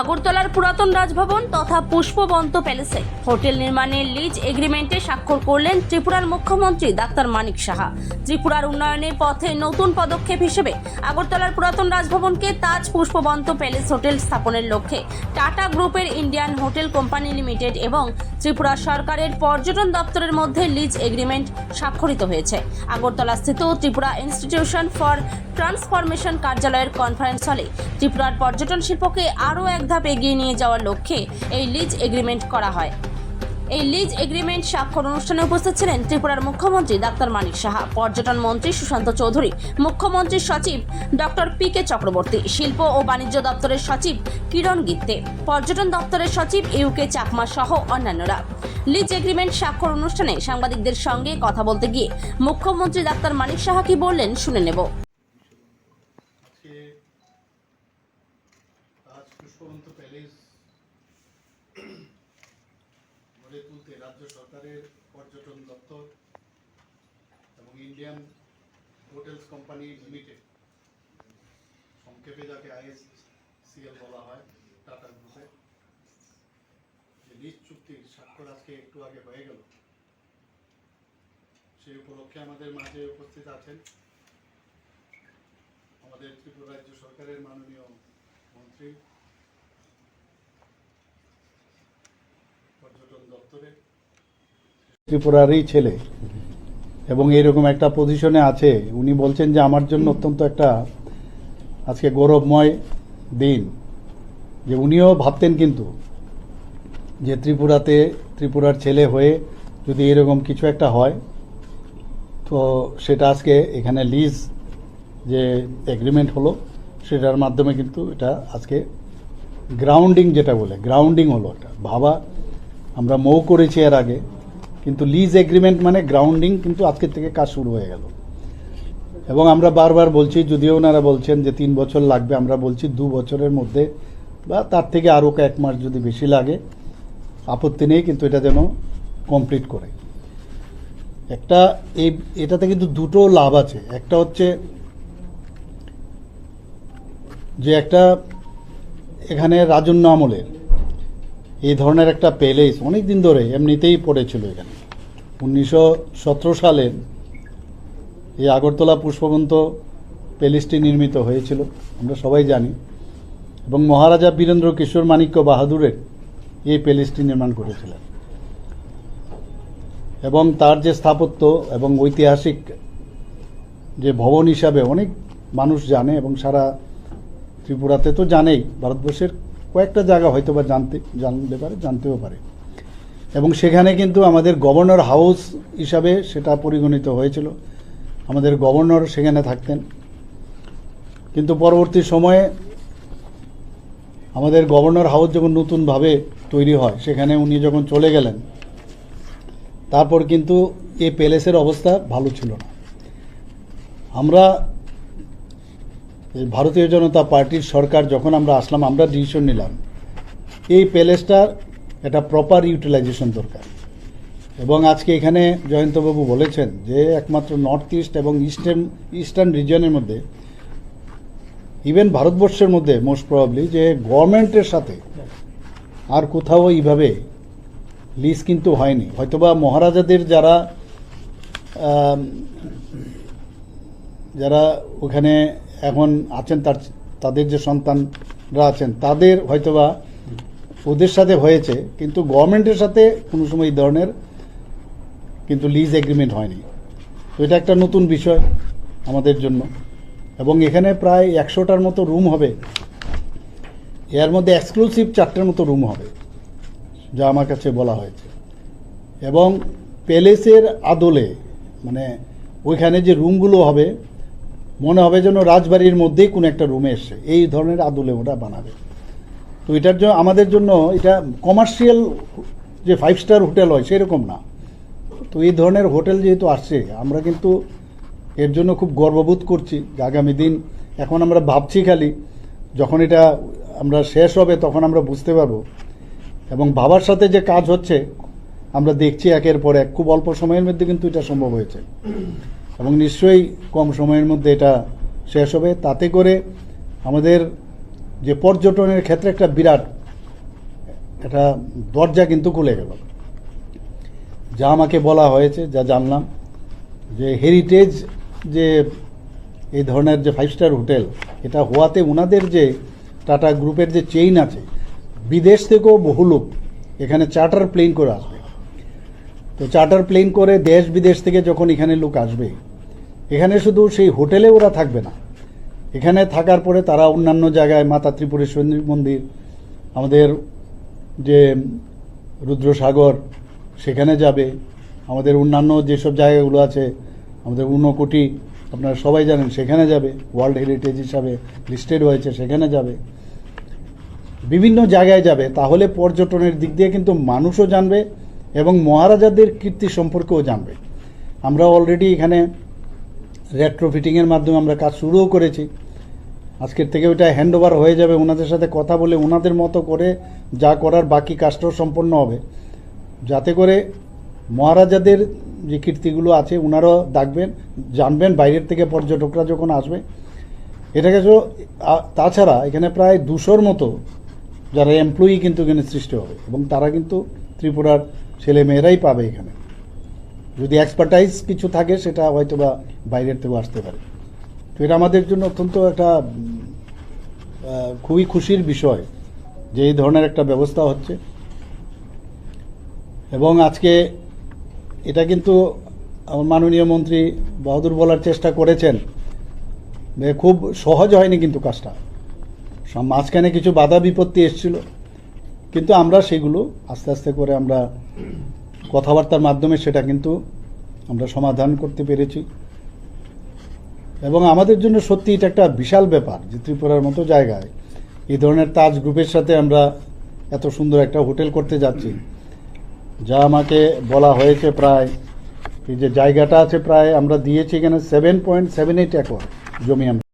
আগরতলার পুরাতন রাজভবন তথা পুষ্পবন্ত প্যালেসে। হোটেল নির্মাণের লিজ এগ্রিমেন্টে স্বাক্ষর করলেন ত্রিপুরার মুখ্যমন্ত্রী ডাক্তার মানিক সাহা। ত্রিপুরার উন্নয়নের পথে নতুন পদক্ষেপ হিসেবে আগরতলার পুরাতন রাজভবনকে তাজ পুষ্পবন্ত প্যালেস হোটেল স্থাপনের লক্ষ্যে টাটা গ্রুপের ইন্ডিয়ান হোটেল কোম্পানি লিমিটেড এবং ত্রিপুরা সরকারের পর্যটন দপ্তরের মধ্যে লিজ এগ্রিমেন্ট স্বাক্ষরিত হয়েছে। আগরতলাস্থিত ত্রিপুরা ইনস্টিটিউশন ফর ট্রান্সফরমেশন কার্যালয়ের কনফারেন্স হলে ত্রিপুরার পর্যটন শিল্পকে আরও এক ধাপ এগিয়ে নিয়ে যাওয়ার লক্ষ্যে এই লিজ এগ্রিমেন্ট করা হয়। এই লিজ এগ্রিমেন্ট স্বাক্ষর অনুষ্ঠানে উপস্থিত ছিলেন ত্রিপুরার মুখ্যমন্ত্রী ডাক্তার মানিক সাহা, পর্যটন মন্ত্রী সুশান্ত চৌধুরী, মুখ্যমন্ত্রীর সচিব ডক্টর পি কে চক্রবর্তী, শিল্প ও বাণিজ্য দপ্তরের সচিব কিরণ গিত্তে, পর্যটন দপ্তরের সচিব ইউকে চাকমা সহ অন্যান্যরা। লিজ এগ্রিমেন্ট স্বাক্ষর অনুষ্ঠানে সাংবাদিকদের সঙ্গে কথা বলতে গিয়ে মুখ্যমন্ত্রী ডাক্তার মানিক সাহা কি বললেন শুনে নেব আজকে তাজ পুষ্পবন্ত প্যালেস গড়ে তুলতে রাজ্য সরকারের পর্যটন দপ্তর এবং ইন্ডিয়ান হোটেলস কোম্পানি লিমিটেড সংক্ষেপে যাকে আইএসসিএল বলা হয় টাটা গ্রুপে। যে লিজ চুক্তির স্বাক্ষর আজকে একটু আগে হয়ে গেল। সেই উপলক্ষে আমাদের মাঝে উপস্থিত আছেন আমাদের ত্রিপুরা রাজ্য সরকারের মাননীয় মন্ত্রী, পর্যটন দপ্তরে ত্রিপুরারই ছেলে। এবং এরকম একটা পজিশনে আছে। উনি বলছেন যে, আমার জন্য অত্যন্ত একটা, আজকে গৌরবময় দিন। যে উনিও ভাবতেন কিন্তু যে, ত্রিপুরাতে ত্রিপুরার ছেলে হয়ে যদি এরকম কিছু একটা হয়, তো সেটা আজকে এখানে লিজ যে এগ্রিমেন্ট হলো, সেটার মাধ্যমে কিন্তু এটা আজকে গ্রাউন্ডিং যেটা বলে গ্রাউন্ডিং হলো এটা ভাবা আমরা মৌ করেছি এর আগে। কিন্তু লিজ এগ্রিমেন্ট মানে গ্রাউন্ডিং কিন্তু আজকের থেকে কাজ শুরু হয়ে গেল। এবং আমরা বারবার বলছি, যদিও ওনারা বলছেন যে তিন বছর লাগবে, আমরা বলছি দু বছরের মধ্যে বা তার থেকে আরও এক মাস যদি বেশি লাগে, আপত্তি নেই, কিন্তু এটা যেন কমপ্লিট করে। একটা এই, এটাতে কিন্তু দুটো লাভ আছে। একটা হচ্ছে যে একটা এখানে রাজন্য আমলের এই ধরনের একটা প্যালেস অনেক দিন ধরে এমনিতেই পড়েছিল এখানে। উনিশশো সতেরো সালে এই আগরতলা পুষ্পবন্ত প্যালেসটি নির্মিত হয়েছিল, আমরা সবাই জানি। এবং মহারাজা বীরেন্দ্র কিশোর মাণিক্য বাহাদুরের এই প্যালেসটি নির্মাণ করেছিলেন। এবং তার যে স্থাপত্য এবং ঐতিহাসিক যে ভবন হিসাবে অনেক মানুষ জানে এবং সারা ত্রিপুরাতে তো জানেই, ভারতবর্ষের কয়েকটা জায়গা হয়তো বা জানতে জানতে পারে, জানতেও পারে। এবং সেখানে কিন্তু আমাদের গভর্নর হাউস হিসাবে সেটা পরিগণিত হয়েছিল। আমাদের গভর্নর সেখানে থাকতেন। কিন্তু পরবর্তী সময়ে আমাদের গভর্নর হাউস যখন নতুনভাবে তৈরি হয়, সেখানে উনি যখন চলে গেলেন, তারপর কিন্তু এই প্যালেসের অবস্থা ভালো ছিল না। আমরা ভারতীয় জনতা পার্টির সরকার যখন আমরা আসলাম, আমরা ডিসিশন নিলাম। এই প্যালেসটার একটা প্রপার ইউটিলাইজেশন দরকার। এবং আজকে এখানে জয়ন্তবাবু বলেছেন যে, একমাত্র নর্থ ইস্ট এবং ইস্টার্ন ইস্টার্ন রিজনের মধ্যে ইভেন ভারতবর্ষের মধ্যে মোস্ট প্রবাবলি যে গভর্নমেন্টের সাথে আর কোথাও এইভাবে লিজ কিন্তু হয়নি। হয়তোবা মহারাজাদের যারা যারা ওখানে এখন আছেন তার, তাদের যে সন্তানরা আছেন, তাদের হয়তোবা ওদের সাথে হয়েছে, কিন্তু গভর্নমেন্টের সাথে কোনো সময় এই ধরনের কিন্তু লিজ এগ্রিমেন্ট হয়নি। তো এটা একটা নতুন বিষয় আমাদের জন্য। এবং এখানে প্রায় একশোটার মতো রুম হবে। এর মধ্যে এক্সক্লুসিভ চারটের মতো রুম হবে, যা আমার কাছে বলা হয়েছে। এবং প্যালেসের আদলে মানে ওইখানে যে রুমগুলো হবে মনে হবে যেন রাজবাড়ির মধ্যেই কোনো একটা রুমে এসছে এই ধরনের আদলে ওটা বানাবে। তো এটার জন্য আমাদের জন্য এটা কমার্শিয়াল যে ফাইভ স্টার হোটেল হয় সেরকম না। তো এই ধরনের হোটেল যেহেতু আসছে, আমরা কিন্তু এর জন্য খুব গর্ববোধ করছি যে আগামী দিন এখন আমরা ভাবছি খালি যখন এটা আমরা শেষ হবে তখন আমরা বুঝতে পারব। এবং ভাবার সাথে যে কাজ হচ্ছে, আমরা দেখছি একের পর এক, খুব অল্প সময়ের মধ্যে কিন্তু এটা সম্ভব হয়েছে। এবং নিশ্চয়ই কম সময়ের মধ্যে এটা শেষ হবে। তাতে করে আমাদের যে পর্যটনের ক্ষেত্রে একটা বিরাট, একটা দরজা কিন্তু খুলে গেল। যা আমাকে বলা হয়েছে, যা জানলাম, যে হেরিটেজ যে এই ধরনের যে ফাইভ স্টার হোটেল এটা হওয়াতে ওনাদের যে টাটা গ্রুপের যে চেইন আছে, বিদেশ থেকেও বহু লোক এখানে চার্টার প্লেন করে আসবে। তো চার্টার প্লেন করে দেশ বিদেশ থেকে যখন এখানে লোক আসবে এখানে শুধু সেই হোটেলে ওরা থাকবে না। এখানে থাকার পরে তারা অন্যান্য জায়গায় মাতা ত্রিপুরেশ্বরী মন্দির, আমাদের যে রুদ্রসাগর, সেখানে যাবে। আমাদের অন্যান্য যেসব জায়গাগুলো আছে, আমাদের ঊনকোটি, আপনারা সবাই জানেন, সেখানে যাবে। ওয়ার্ল্ড হেরিটেজ হিসাবে লিস্টেড হয়েছে, সেখানে যাবে। বিভিন্ন জায়গায় যাবে। তাহলে পর্যটনের দিক দিয়ে কিন্তু মানুষও জানবে এবং মহারাজাদের কীর্তি সম্পর্কেও জানবে। আমরা অলরেডি এখানে রেট্রো ফিটিংয়ের মাধ্যমে আমরা কাজ শুরুও করেছি। আজকের থেকে ওইটা হ্যান্ড ওভার হয়ে যাবে, ওনাদের সাথে কথা বলে, ওনাদের মতো করে যা করার বাকি কাজটাও সম্পন্ন হবে। যাতে করে মহারাজাদের যে কীর্তিগুলো আছে ওনারাও ডাকবেন জানবেন বাইরের থেকে পর্যটকরা যখন আসবে। এটাকে তো তাছাড়া এখানে প্রায় দুশোর মতো যারা এমপ্লয়ি কিন্তু এখানে সৃষ্টি হবে এবং তারা কিন্তু ত্রিপুরার ছেলে মেয়েরাই পাবে এখানে। যদি এক্সপার্টাইজ কিছু থাকে, সেটা হয়তো বা বাইরের থেকেও আসতে পারে। তো এটা আমাদের জন্য অত্যন্ত একটা খুবই খুশির বিষয় যে এই ধরনের একটা ব্যবস্থা হচ্ছে। এবং আজকে এটা কিন্তু আমার মাননীয় মন্ত্রী বাহাদুর বলার চেষ্টা করেছেন খুব সহজ হয়নি কিন্তু কাজটা। সব মাঝখানে কিছু বাধা বিপত্তি এসেছিল, কিন্তু আমরা সেগুলো আস্তে আস্তে করে আমরা কথাবার্তার মাধ্যমে সেটা কিন্তু আমরা সমাধান করতে পেরেছি। এবং আমাদের জন্য সত্যি এটা একটা বিশাল ব্যাপার যে ত্রিপুরার মতো জায়গায় এই ধরনের তাজ গ্রুপের সাথে আমরা এত সুন্দর একটা হোটেল করতে যাচ্ছি। যা আমাকে বলা হয়েছে প্রায়, এই যে জায়গাটা আছে প্রায় আমরা দিয়েছি এখানে seven point seven eight acre জমি আমরা।